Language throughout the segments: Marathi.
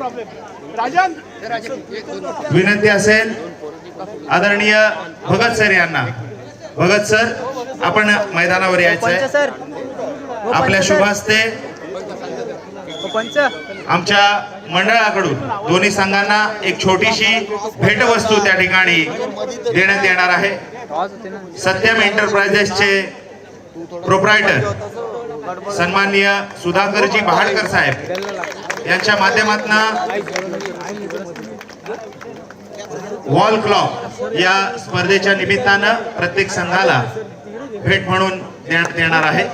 राजन? विनंती असेल आदरणीय भगत सर यांना. भगत सर आपण मैदानावर यायचं आहे सर. आपल्या शुभ हस्ते पंच आमच्या मंडळाकडून दोन्ही संघांना एक छोटीशी भेटवस्तू त्या ठिकाणी देण्यात येणार आहे. सत्यम एंटरप्राइजेसचे प्रोप्रायटर सन्माननीय सुधाकरजी बहाडकर साहेब. यांच्या माध्यमातून वॉल क्लॉक या स्पर्धेच्या निमित्तानं प्रत्येक संघाला भेट म्हणून देण्यात येणार आहे.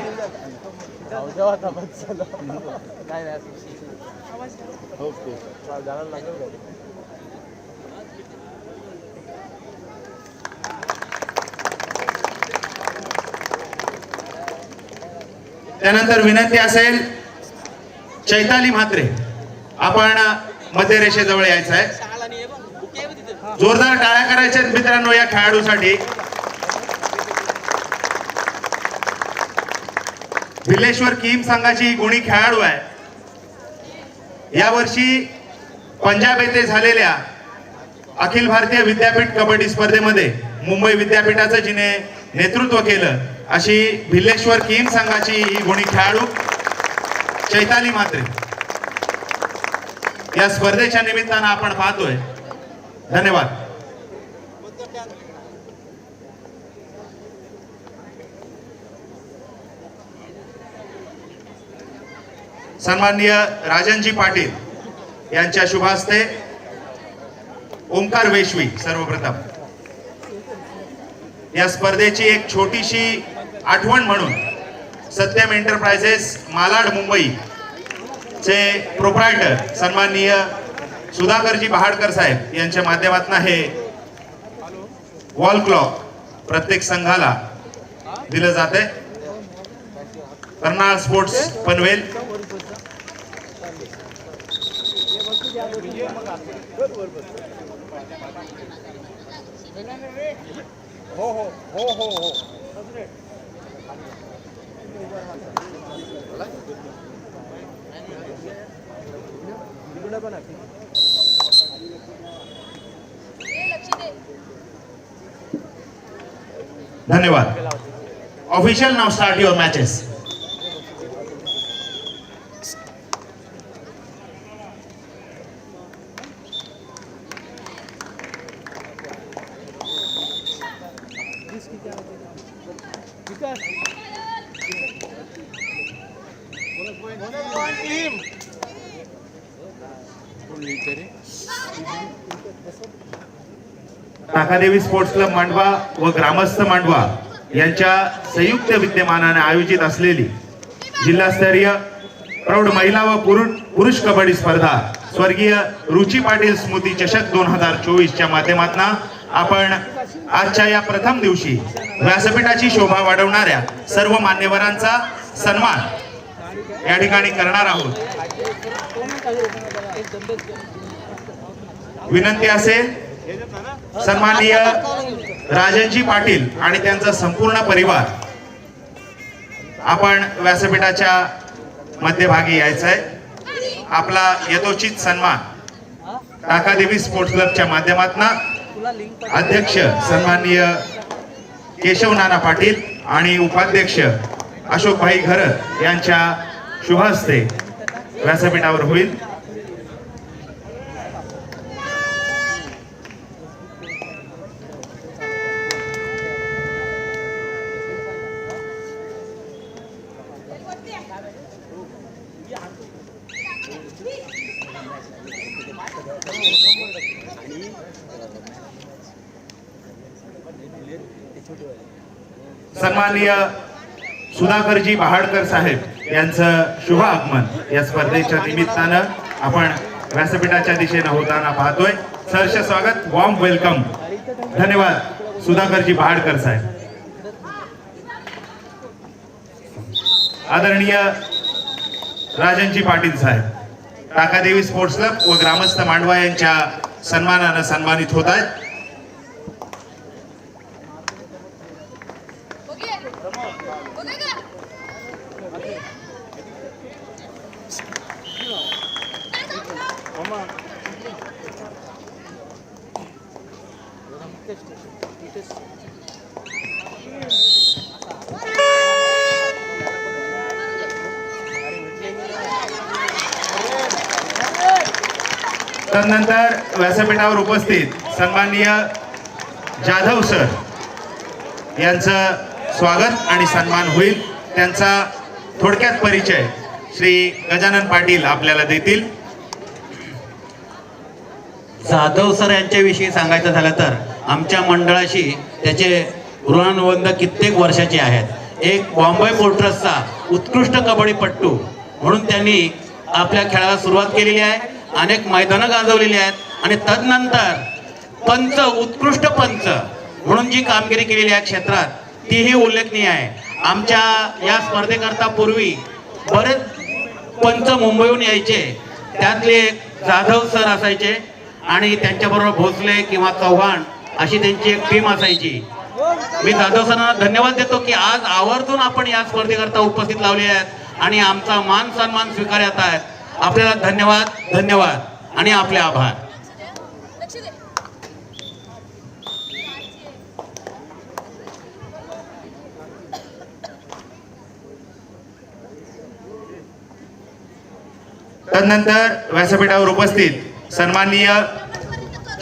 त्यानंतर विनंती असेल चैताली म्हात्रे आपण मध्य रेषेजवळ यायचं आहे. जोरदार टाळ्या करायच्या मित्रांनो या खेळाडूसाठी. भिल्लेश्वर किम संघाची गुणी खेळाडू आहे. यावर्षी पंजाब येथे झालेल्या अखिल भारतीय विद्यापीठ कबड्डी स्पर्धेमध्ये मुंबई विद्यापीठाचं जिने नेतृत्व केलं अशी भिल्लेश्वर किम संघाची ही गुणी खेळाडू चैताली म्हात्रे या स्पर्धेच्या निमित्तानं आपण पाहतोय. धन्यवाद. सन्माननीय राजनजी पाटील यांच्या शुभास्ते ओंकार वेशवी सर्वप्रथम. या स्पर्धेची एक छोटीशी आठवण म्हणून सत्यम एंटरप्राइजेस मालाड मुंबई चे प्रोप्रायटर सन्माननीय सुधाकरजी बहाडकर साहेब यांच्या माध्यमातून हे वॉल क्लॉक प्रत्येक संघाला दिलं जाते कर्नाळ स्पोर्ट्स पनवेल. हो हो हो हो हो. धन्यवाद official now start your matches Takadevi sports club Mandwa व ग्रामस्थ मांडवा यांच्या संयुक्त विद्यमानाने आयोजित असलेली जिल्हास्तरीय प्रौढ महिला व पुरुष पुरुष कबड्डी स्पर्धा स्वर्गीय रुची पाटील स्मृती चषक दोन हजार चोवीसच्या माध्यमातून आपण आजच्या या प्रथम दिवशी व्यासपीठाची शोभा वाढवणाऱ्या सर्व मान्यवरांचा सन्मान या ठिकाणी करणार आहोत. विनंती असेल सन्माननीय राजनजी पाटील आणि त्यांचा संपूर्ण परिवार आपण व्यासपीठाच्या मध्यभागी यायचं आहे आपला यथोचित सन्मान टाकादेवी स्पोर्ट्स क्लबच्या माध्यमातून अध्यक्ष सन्माननीय केशव नाना पाटील आणि उपाध्यक्ष अशोकभाई घरत यांच्या शुभ हस्ते व्यासपीठावर होईल. सन्माननीय सुधाकरजी बहाडकर साहेब यांचं शुभ आगमन. या स्पर्धेच्या निमित्तानं आपण व्यासपीठाच्या दिशेनं होताना पाहतोय. सहर्ष स्वागत वॉर्म वेलकम धन्यवाद सुधाकरजी बहाडकर साहेब. आदरणीय राजनजी पाटील साहेब टाकादेवी स्पोर्ट्स क्लब व ग्रामस्थ मांडवा यांच्या सन्मानानं सन्मानित होत आहेत तदनंतर मंचावर उपस्थित सन्माननीय जाधव सर यांचं स्वागत आणि सन्मान होईल. त्यांचा थोडक्यात परिचय श्री गजानन पाटील आपल्याला देतील. जाधव सर यांच्याविषयी सांगायचं झालं तर आमच्या मंडळाशी त्याचे ऋणानुबंध कित्येक वर्षाचे आहेत. एक बॉम्बे पोर्ट्रसचा उत्कृष्ट कबड्डीपट्टू म्हणून त्यांनी आपल्या खेळाला सुरुवात केलेली आहे. अनेक मैदानं गाजवलेली आहेत. आणि तदनंतर पंच उत्कृष्ट पंच म्हणून जी कामगिरी केलेली आहे क्षेत्रात तीही उल्लेखनीय आहे. आमच्या या स्पर्धेकरता पूर्वी बरेच पंच मुंबईहून यायचे. त्यातले एक जाधव सर असायचे आणि त्यांच्याबरोबर भोसले किंवा चव्हाण अशी त्यांची एक टीम असायची. मी जाधव सरांना धन्यवाद देतो की आज आवर्जून आपण या स्पर्धेकरता उपस्थित लावले आहेत आणि आमचा मान सन्मान स्वीकारत आहेत. आपल्याला धन्यवाद धन्यवाद आणि आपले आभार. तदनंतर व्यासपीठावर उपस्थित सन्माननीय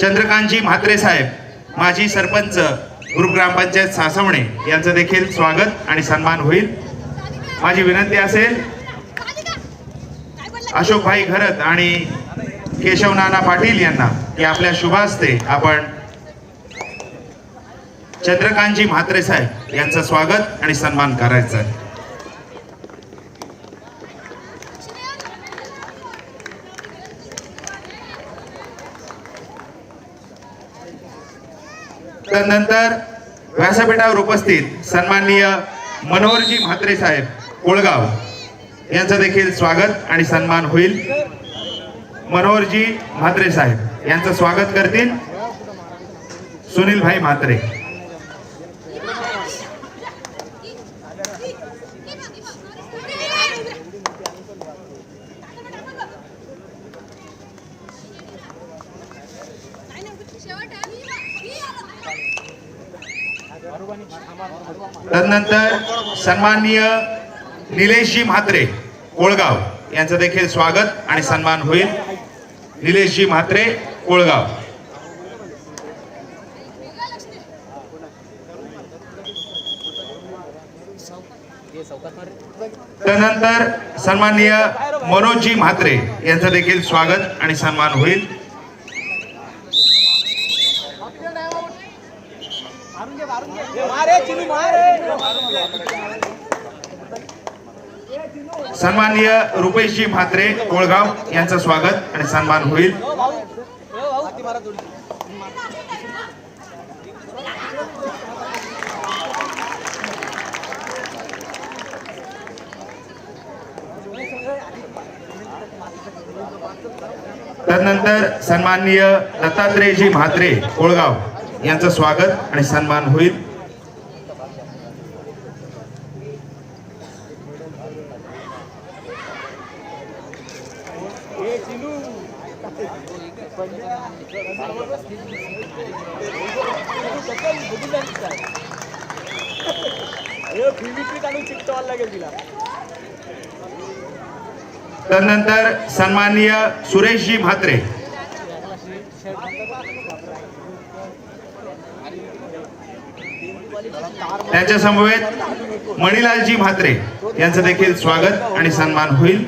चंद्रकांतजी म्हात्रे साहेब माजी सरपंच ग्रुप ग्रामपंचायत सासवणे यांचं देखील स्वागत आणि सन्मान होईल. माझी विनंती असेल अशोकभाई घरत आणि केशव नाना पाटील यांना की आपल्या शुभा असते आपण चंद्रकांतजी म्हात्रे साहेब यांचं स्वागत आणि सन्मान करायचं आहे. त्यानंतर व्यासपीठावर उपस्थित सन्माननीय मनोहरजी म्हात्रे साहेब कोळगाव. यांचं देखील स्वागत आणि सन्मान होईल. मनोहरजी म्हात्रे साहेब यांचं स्वागत करतील. सुनील भाई म्हात्रे. त्यानंतर सन्माननीय निलेशजी म्हात्रे कोळगाव. यांचं देखील स्वागत आणि सन्मान होईल. निलेशजी म्हात्रे कोळगाव. त्यानंतर सन्माननीय मनोजजी म्हात्रे यांचं देखील स्वागत आणि सन्मान होईल. सन्माननीय रुपेशजी म्हात्रे कोळगाव यांचं स्वागत आणि सन्मान होईल. त्यानंतर सन्माननीय दत्तात्रेयजी म्हात्रे कोळगाव यांचं स्वागत आणि सन्मान होईल. सन्माननीय सुरेशजी म्हात्रे. त्यांच्या समवेत मणिलालजी म्हात्रे यांचं देखील स्वागत आणि सन्मान होईल.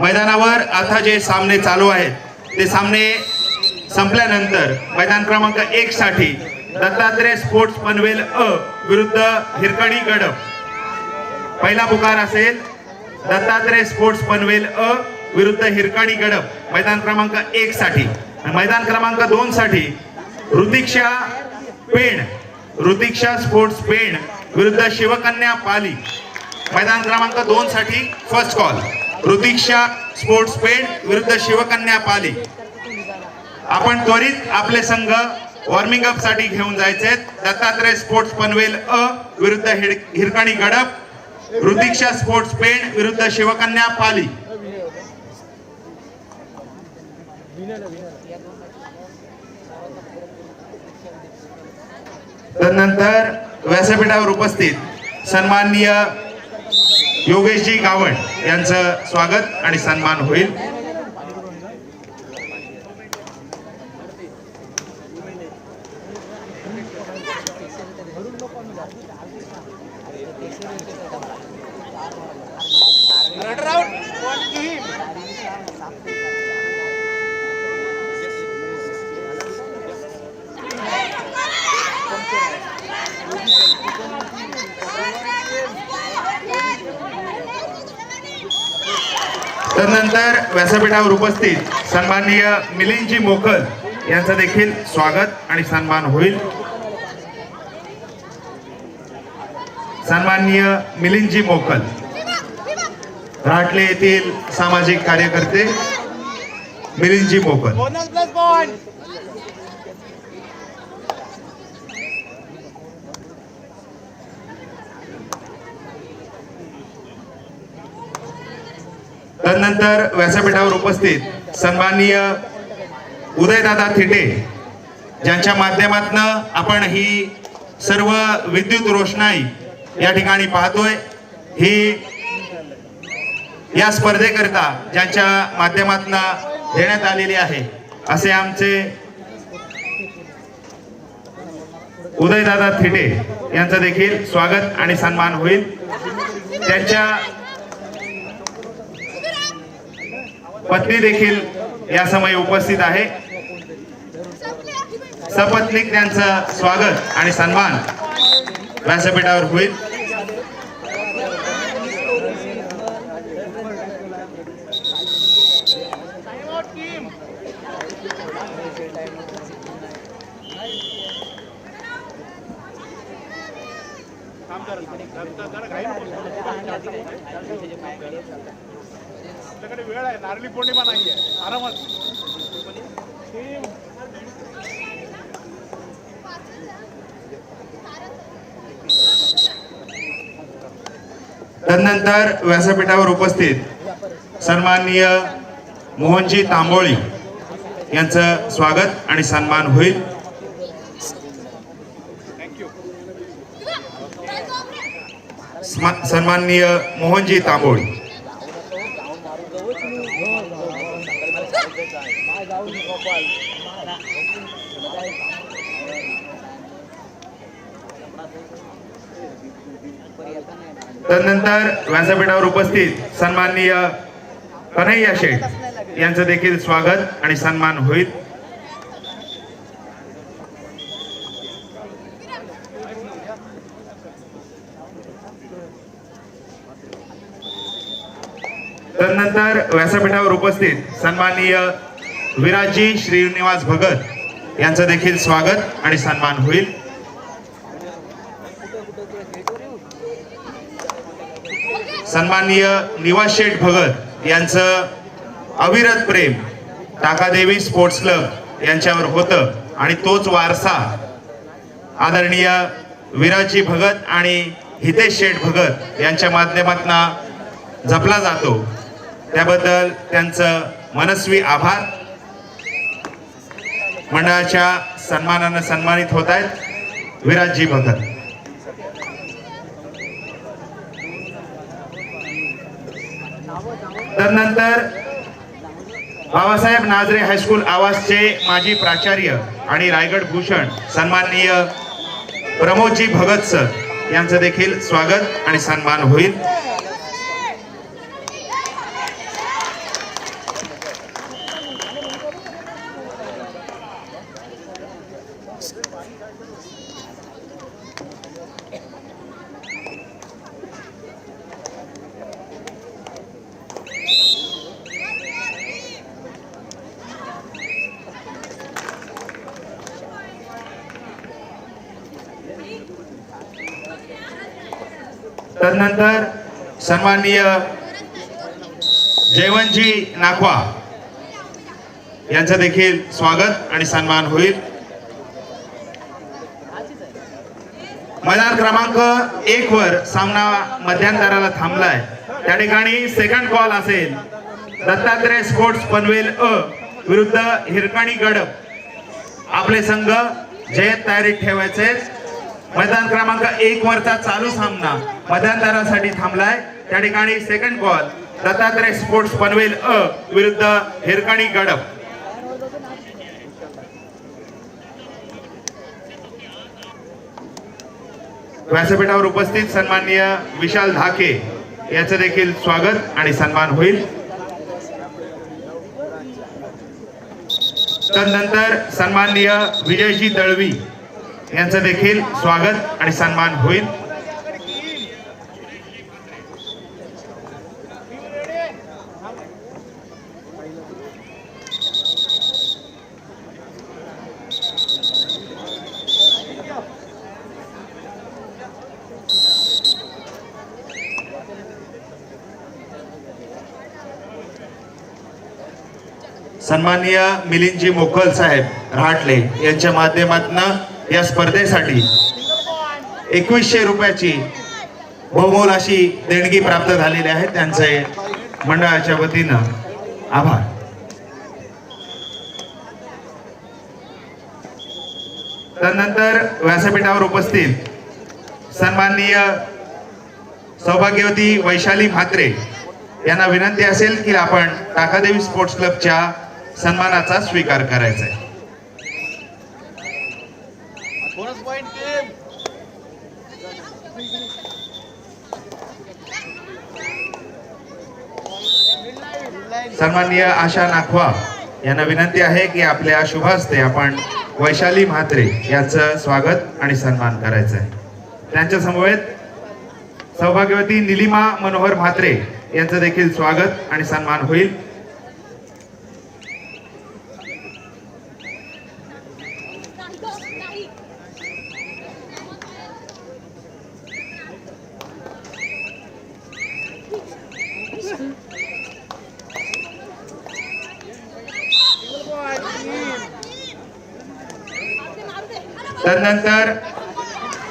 मैदानावर आता जे सामने चालू आहेत ते सामने संपल्यानंतर मैदान क्रमांक एक साठी दत्तात्रय स्पोर्ट्स पनवेल अ विरुद्ध हिरकणी गडप. पहिला पुकार असेल दत्तात्रय स्पोर्ट्स पनवेल अ विरुद्ध हिरकणी गडप मैदान क्रमांक एक साठी. मैदान क्रमांक दोन साठी ऋतिक्षा पेण ऋतिक्षा स्पोर्ट्स पेण विरुद्ध शिवकन्या पाली. मैदान क्रमांक दोन साठी first call Ritiksha sports Pen विरुद्ध शिवकन्या पाली. आपण त्वरित आपले संघ वॉर्मिंग अपसाठी घेऊन जायचे दत्तात्रय स्पोर्ट्स पनवेल अ विरुद्ध हिरकणी गडप. ऋतिक्षा स्पोर्ट्स पेण विरुद्ध शिवकन्या पाली. तदनंतर व्यासपीठावर उपस्थित सन्माननीय योगेशजी गावण यांचं स्वागत आणि सन्मान होईल. व्यासपीठावर उपस्थित सन्माननीय मिलिंदजी मोकल यांचं देखील स्वागत आणि सन्मान होईल. सन्माननीय मिलिंदजी मोकल. राटले येथील सामाजिक कार्यकर्ते मिलिंदजी मोकल. तदनंतर व्यासपीठावर उपस्थित सन्माननीय उदयदादा थिटे ज्यांच्या माध्यमातून आपण ही सर्व विद्युत रोषणाई या ठिकाणी पाहतोय. ही या स्पर्धेकरिता ज्यांच्या माध्यमातून देण्यात आलेली आहे असे आमचे उदयदादा थिटे यांचं देखील स्वागत आणि सन्मान होईल. त्यांच्या पत्नी देखील या समयी उपस्थित आहे. सपत्नीक त्यांचं स्वागत आणि सन्मान व्यासपीठावर होईल. तदनंतर व्यासपीठावर उपस्थित सन्माननीय मोहनजी तांबोळी यांचं स्वागत आणि सन्मान होईल. सन्माननीय मोहनजी तांबोळी. तदनंतर व्यासपीठावर उपस्थित सन्माननीय कन्हैया शेठ यांचं देखील स्वागत आणि सन्मान होईल. तदनंतर व्यासपीठावर उपस्थित सन्माननीय विराजी श्रीनिवास भगत यांचं देखील स्वागत आणि सन्मान होईल. सन्माननीय निवास शेठ भगत यांचं अविरत प्रेम टाकादेवी स्पोर्ट्स क्लब यांच्यावर होतं. आणि तोच वारसा आदरणीय विराजी भगत आणि हितेश शेठ भगत यांच्या माध्यमातून जपला जातो. त्याबद्दल त्यांचं मनस्वी आभार. मंडळाच्या सन्मानानं सन्मानित होत आहेत विराजी भगत. तदनंतर बाबासाहेब नाजरे हायस्कूल आवासचे माजी प्राचार्य आणि रायगड भूषण सन्माननीय प्रमोदजी भगत सर यांचं देखील स्वागत आणि सन्मान होईल. तदनंतर सन्माननीय जयवंतजी नाखवा यांचं देखील स्वागत आणि सन्मान होईल. मैदान क्रमांक एक वर सामना मध्यंतराला थांबलाय. त्या ठिकाणी सेकंड कॉल असेल. दत्तात्रय स्पोर्ट्स पनवेल अ विरुद्ध हिरकणी गडप. आपले संघ जयत तयारीत ठेवायचे मैदान क्रमांक एक वरचा चालू सामना मध्यांतरासाठी थांबलाय. त्या ठिकाणी second ball Dattatray sports Panvel अ विरुद्ध हिरकणी गडप. व्यासपीठावर उपस्थित सन्माननीय विशाल धाके याचं देखील स्वागत आणि सन्मान होईल. त्यानंतर सन्माननीय विजयजी दळवी. यांचं देखील स्वागत आणि सन्मान होईल. सन्माननीय मिलिंदजी मोकल साहेब रहाटले यांच्या माध्यमातून या स्पर्धेसाठी एकवीसशे रुपयाची बहुमोल अशी देणगी प्राप्त झालेली आहे. त्यांचे मंडळाच्या वतीनं आभार. त्यानंतर व्यासपीठावर उपस्थित सन्माननीय सौभाग्यवती वैशाली म्हात्रे यांना विनंती असेल की आपण टाकादेवी स्पोर्ट्स क्लबच्या सन्मानाचा स्वीकार करायचा आहे. सन्माननीय आशा नाखवा यांना विनंती आहे की आपल्या शुभ हस्ते आपण वैशाली म्हात्रे यांचं स्वागत आणि सन्मान करायचं आहे त्यांच्या समवेत सौभाग्यवती निलिमा मनोहर म्हात्रे यांचं देखील स्वागत आणि सन्मान होईल. त्यानंतर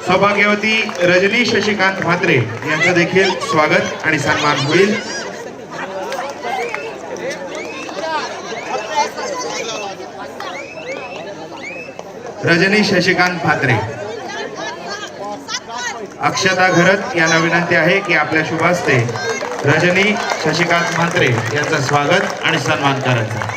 सौभाग्यवती रजनी शशिकांत म्हात्रे यांचं देखील स्वागत आणि सन्मान होईल. रजनी शशिकांत म्हात्रे. अक्षता घरत यांना विनंती आहे की आपल्या शुभ रजनी शशिकांत म्हात्रे यांचं स्वागत आणि सन्मान करायचा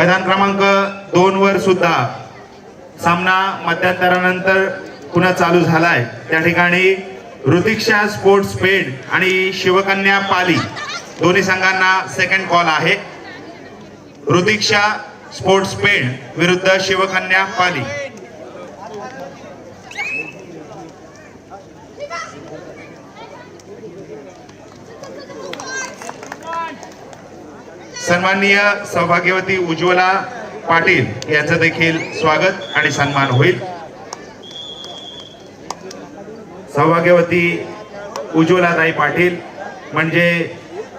मैदान क्रमांक दोन वर सुद्धा सामना मध्यंतरानंतर पुन्हा चालू झालाय. त्या ठिकाणी ऋतिक्षा स्पोर्ट्स पेड आणि शिवकन्या पाली दोन्ही संघांना सेकंड कॉल आहे. ऋतिक्षा स्पोर्ट्स पेड विरुद्ध शिवकन्या पाली. सन्माननीय सौभाग्यवती उज्ज्वला पाटील यांचं देखील स्वागत आणि सन्मान होईल. सौभाग्यवती उज्ज्वलाताई पाटील म्हणजे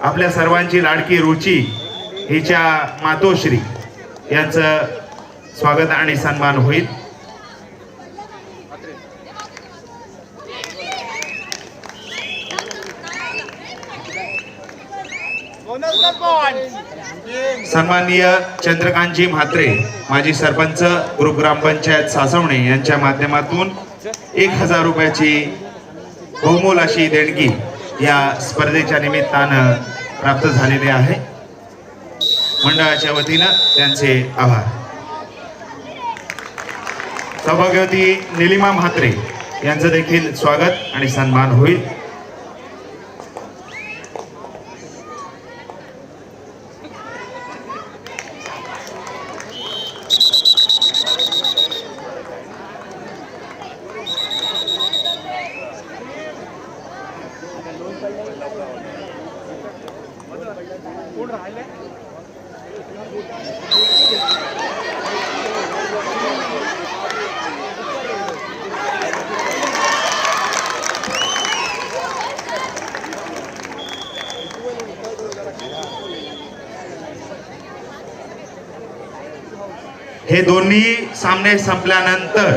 आपल्या सर्वांची लाडकी रुची हिच्या मातोश्री यांचं स्वागत आणि सन्मान होईल. बोनस पॉइंट सन्माननीय चंद्रकांतजी म्हात्रे माजी सरपंच ग्रुप ग्रामपंचायत सासवणे यांच्या माध्यमातून एक हजार रुपयाची बहुमोल अशी देणगी या स्पर्धेच्या निमित्तानं प्राप्त झालेली आहे. मंडळाच्या वतीनं त्यांचे आभार. सौभाग्यवती निलिमा म्हात्रे यांचं देखील स्वागत आणि सन्मान होईल. हे दोन्ही सामने संपल्यानंतर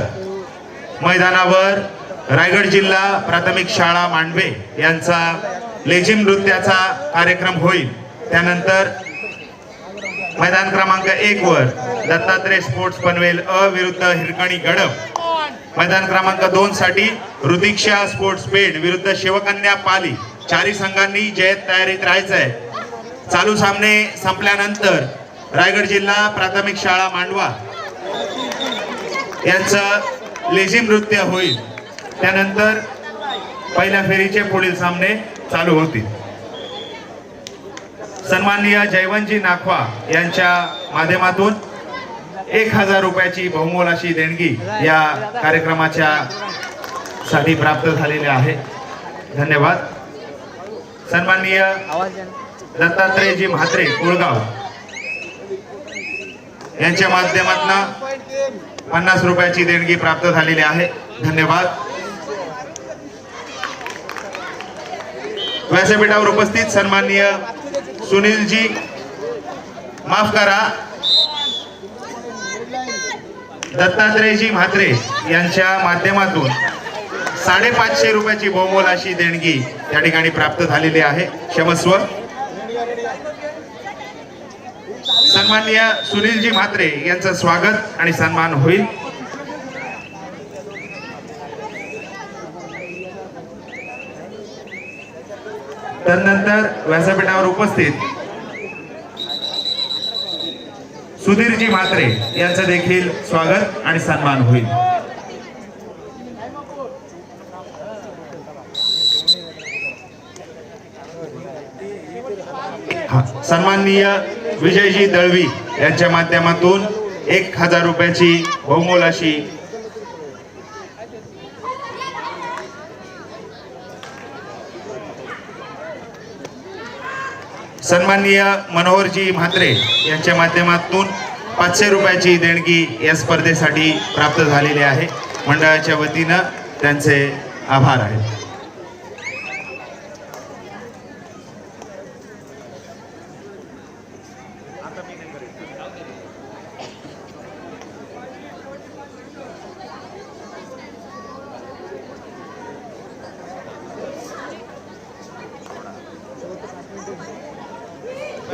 मैदानावर रायगड जिल्हा प्राथमिक शाळा मांडवे यांचा लेझिम नृत्याचा कार्यक्रम होईल. त्यानंतर मैदान क्रमांक एक वर दत्तात्रय स्पोर्ट्स पनवेल अ विरुद्ध हिरकणी गडप. मैदान क्रमांक दोन साठी ऋतिक्षा स्पोर्ट्स पेड विरुद्ध शिवकन्या पाली. चारी संघांनी जयत तयारीत राहायचं आहे चालू सामने संपल्यानंतर रायगड जिल्हा प्राथमिक शाळा मांडवा. यांचं लेझिम नृत्य होईल. त्यानंतर पहिल्या फेरीचे पुढील सामने चालू होतील सन्माननीय जयवंतजी नाखवा यांच्या माध्यमातून एक हजार रुपयाची बहुमोल अशी देणगी या कार्यक्रमाच्या साठी प्राप्त झालेली आहे. धन्यवाद. सन्माननीय दत्तात्रेयजी म्हात्रे कुळगाव यांच्या माध्यमातून पन्नास रुपयाची देणगी प्राप्त झालेली आहे. धन्यवाद. व्यासपीठावर उपस्थित सन्माननीय सुनीलजी माफ करा. दत्तात्रेयजी म्हात्रे यांच्या माध्यमातून साडेपाचशे रुपयाची बहुमोल अशी देणगी त्या ठिकाणी प्राप्त झालेली आहे. क्षमस्व. सन्माननीय सुनीलजी म्हात्रे यांचं स्वागत आणि सन्मान होईल. तदनंतर व्यासपीठावर उपस्थित सुधीरजी म्हात्रे यांचं देखील स्वागत आणि सन्मान होईल. सन्माननीय विजयजी दळवी यांच्या माध्यमातून एक हजार रुपयाची बहुमोल अशी सन्माननीय मनोहरजी म्हात्रे यांच्या माध्यमातून पाचशे रुपयाची देणगी या स्पर्धेसाठी प्राप्त झालेली आहे. मंडळाच्या वतीनं त्यांचे आभार आहेत.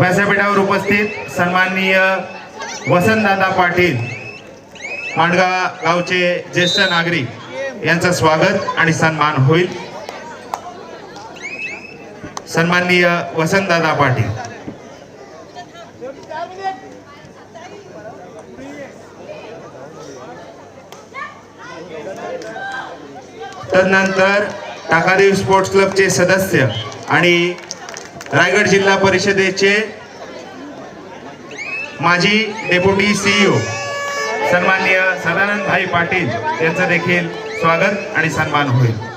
व्यासपीठावर उपस्थित सन्माननीय वसंतदादा पाटील मांडगा गावचे ज्येष्ठ नागरिक यांचं स्वागत आणि सन्मान होईल. सन्माननीय वसंतदादा पाटील. तदनंतर टाकादेव स्पोर्ट्स क्लबचे सदस्य आणि रायगड जिल्हा परिषदेचे माजी डेप्युटी सीईओ सन्माननीय सदानंद भाई पाटील यांचं देखील स्वागत आणि सन्मान होईल.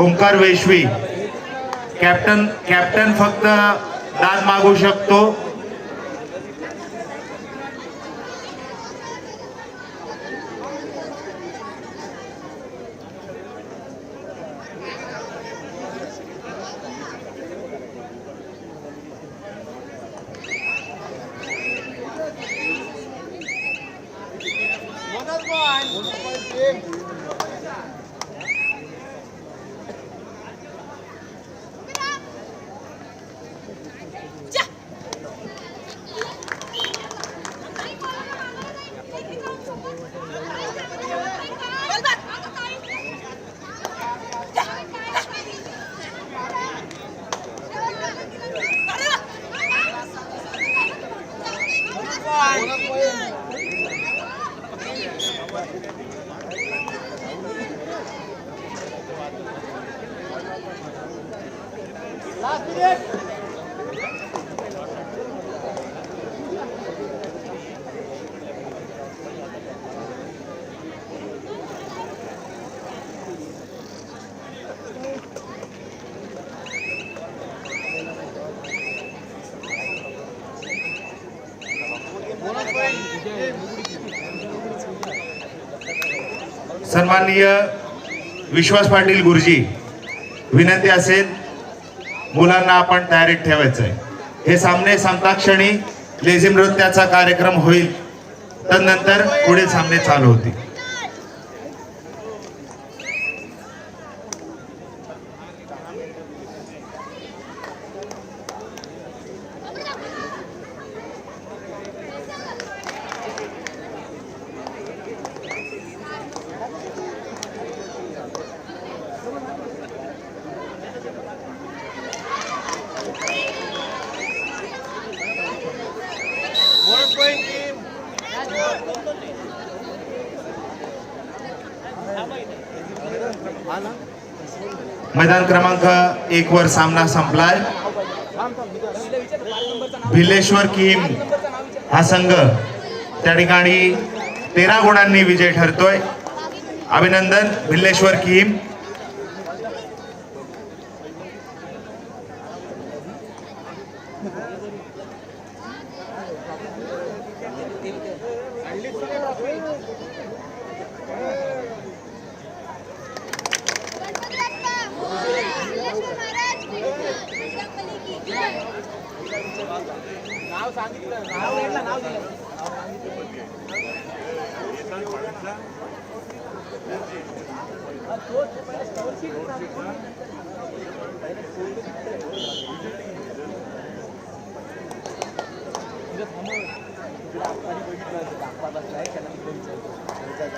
ओंकार वेश्वी। कॅप्टन कॅप्टन फक्त दाद मागू शकतो. सन्माननीय विश्वास पाटील गुरुजी विनंती असेल मुलांना आपण तयारीत ठेवायचं आहे हे सामने संपता क्षणी लेझिम नृत्याचा कार्यक्रम होईल. तदनंतर पुढील सामने चालू होतील. मैदान क्रमांक एक वर सामना संपलाय. भिल्लेश्वर किम हा संघ त्या ठिकाणी तेरा गुणांनी विजय ठरतोय. अभिनंदन भिल्लेश्वर किम.